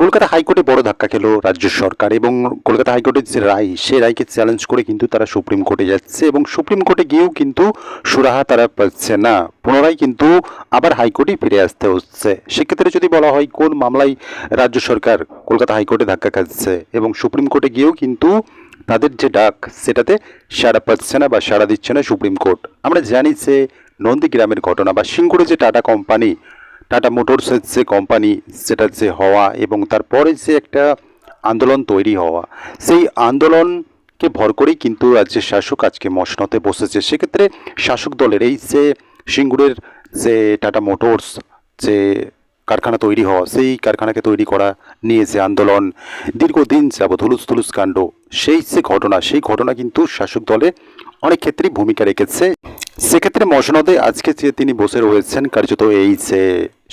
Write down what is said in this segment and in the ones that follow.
কলকাতা হাইকোর্টে বড় ধাক্কা খেলো রাজ্য সরকার এবং কলকাতা হাইকোর্টের যে রায়, সে রায়কে চ্যালেঞ্জ করে কিন্তু তারা সুপ্রিম কোর্টে যাচ্ছে এবং সুপ্রিম কোর্টে গিয়েও কিন্তু সুরাহা তারা পাচ্ছে না। পুনরায় কিন্তু আবার হাইকোর্টে ফিরে আসতে হচ্ছে। সেক্ষেত্রে যদি বলা হয় কোন মামলায় রাজ্য সরকার কলকাতা হাইকোর্টে ধাক্কা খাচ্ছে এবং সুপ্রিম কোর্টে গিয়েও কিন্তু তাদের যে ডাক, সেটাতে সাড়া পাচ্ছে না বা সাড়া দিচ্ছে না সুপ্রিম কোর্ট। আমরা জানি যে নন্দীগ্রামের ঘটনা বা সিঙ্গুরে যে টাটা কোম্পানি টাটা মোটরসের যে কোম্পানি সেটা যে হওয়া এবং তারপরে যে একটা আন্দোলন তৈরি হওয়া, সেই আন্দোলনকে ভর করেই কিন্তু রাজ্যের শাসক আজকে মসনতে বসেছে। সেক্ষেত্রে শাসক দলের এই যে সিঙ্গুরের যে টাটা মোটরস যে কারখানা তৈরি হওয়া, সেই কারখানাকে তৈরি করা নিয়ে যে আন্দোলন, দীর্ঘদিন যাবৎ হুলুস তুলুস কাণ্ড, সেই যে ঘটনা, সেই ঘটনা কিন্তু শাসক দলে অনেক ক্ষেত্রেই ভূমিকা রেখেছে। সেক্ষেত্রে মসনদে আজকে যে তিনি বসে রয়েছেন, কার্যত এই যে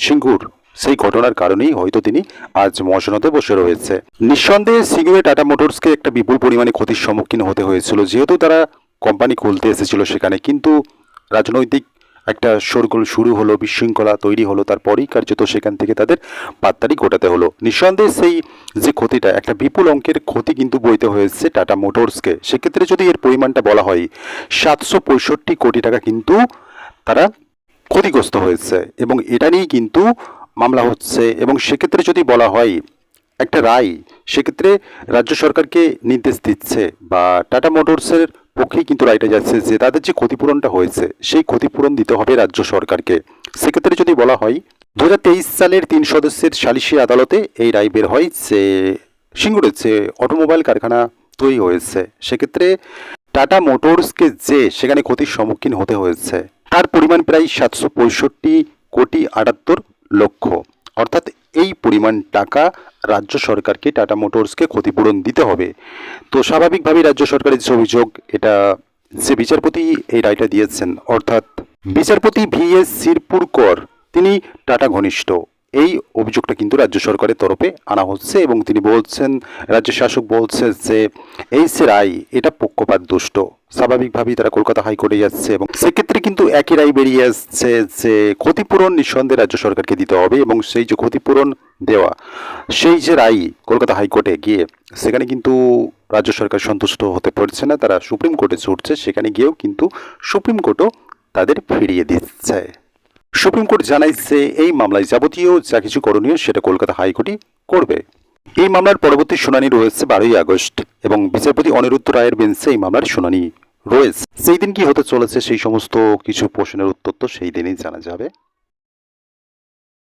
সিঙ্গুর। সেই ঘটনার কারণেই হয়তো তিনি আজ মসনদে বসে রয়েছে। নিঃসন্দেহে সিঙ্গুরে টাটা মোটরসকে একটা বিপুল পরিমাণে ক্ষতির সম্মুখীন হতে হয়েছিল। যেহেতু তারা কোম্পানি খুলতে এসেছিল সেখানে, কিন্তু রাজনৈতিক একটা শোরগোল শুরু হলো, বিশৃঙ্খলা তৈরি হলো, তারপরেই কার্যত সেখান থেকে তাদের পাত্তারি ঘটাতে হলো। নিঃসন্দেহে সেই যে ক্ষতিটা, একটা বিপুল অঙ্কের ক্ষতি কিন্তু বইতে হয়েছে টাটা মোটরসকে। সেক্ষেত্রে যদি এর পরিমাণটা বলা হয়, সাতশো পঁয়ষট্টি কোটি টাকা কিন্তু তারা ক্ষতিগ্রস্ত হয়েছে এবং এটা নিয়েই কিন্তু মামলা হচ্ছে এবং সেক্ষেত্রে যদি বলা হয় একটা রায়, সেক্ষেত্রে রাজ্য সরকারকে নির্দেশ দিচ্ছে বা টাটা মোটরসের পক্ষেই কিন্তু রায়টা যাচ্ছে যে তাদের যে ক্ষতিপূরণটা হয়েছে, সেই ক্ষতিপূরণ দিতে হবে রাজ্য সরকারকে। সেক্ষেত্রে যদি বলা হয় দু হাজার তেইশ সালের তিন সদস্যের সালিশি আদালতে এই রায় বের হয় যে সিঙ্গুরের যে অটোমোবাইল কারখানা তৈরি হয়েছে, সেক্ষেত্রে টাটা মোটরসকে যে সেখানে ক্ষতির সম্মুখীন হতে হয়েছে তার পরিমাণ প্রায় সাতশো পঁয়ষট্টি কোটি আটাত্তর লক্ষ। অর্থাৎ এই পরিমাণ টাকা রাজ্য সরকারকে, টাটা মোটরসকে ক্ষতিপূরণ দিতে হবে। তো স্বাভাবিকভাবেই রাজ্য সরকারের যে অভিযোগ, এটা যে বিচারপতি এই রায়টা দিয়েছেন। অর্থাৎ বিচারপতি ভি এস সিরপুরকর, তিনি টাটা ঘনিষ্ঠ। এই অভিযোগটা কিন্তু রাজ্য সরকারের তরফে আনা হচ্ছে এবং তিনি বলছেন, রাজ্য শাসক বলছে যে এই যে রায়, এটা পক্ষপাত দুষ্ট। স্বাভাবিকভাবেই তারা কলকাতা হাইকোর্টে যাচ্ছে এবং সেক্ষেত্রে কিন্তু একই রায় বেরিয়ে আসছে যে ক্ষতিপূরণ নিঃসন্দেহে রাজ্য সরকারকে দিতে হবে এবং সেই যে ক্ষতিপূরণ দেওয়া, সেই যে রায় কলকাতা হাইকোর্টে গিয়ে, সেখানে কিন্তু রাজ্য সরকার সন্তুষ্ট হতে পারছে না। তারা সুপ্রিম কোর্টে ছুটছে, সেখানে গিয়েও কিন্তু সুপ্রিম কোর্টও তাদের ফিরিয়ে দিচ্ছে। সুপ্রিম কোর্ট জানাইছে, এই মামলায় যাবতীয় যা কিছু করণীয় সেটা কলকাতা হাইকোর্টই করবে। এই মামলার পরবর্তী শুনানি রয়েছে বারোই আগস্ট এবং বিচারপতি অনিরুদ্ধ রায়ের বেঞ্চে এই মামলার শুনানি রয়েছে। সেই দিন কি হতে চলেছে সেই সমস্ত কিছু প্রশ্নের উত্তর তো সেই দিনই জানা যাবে।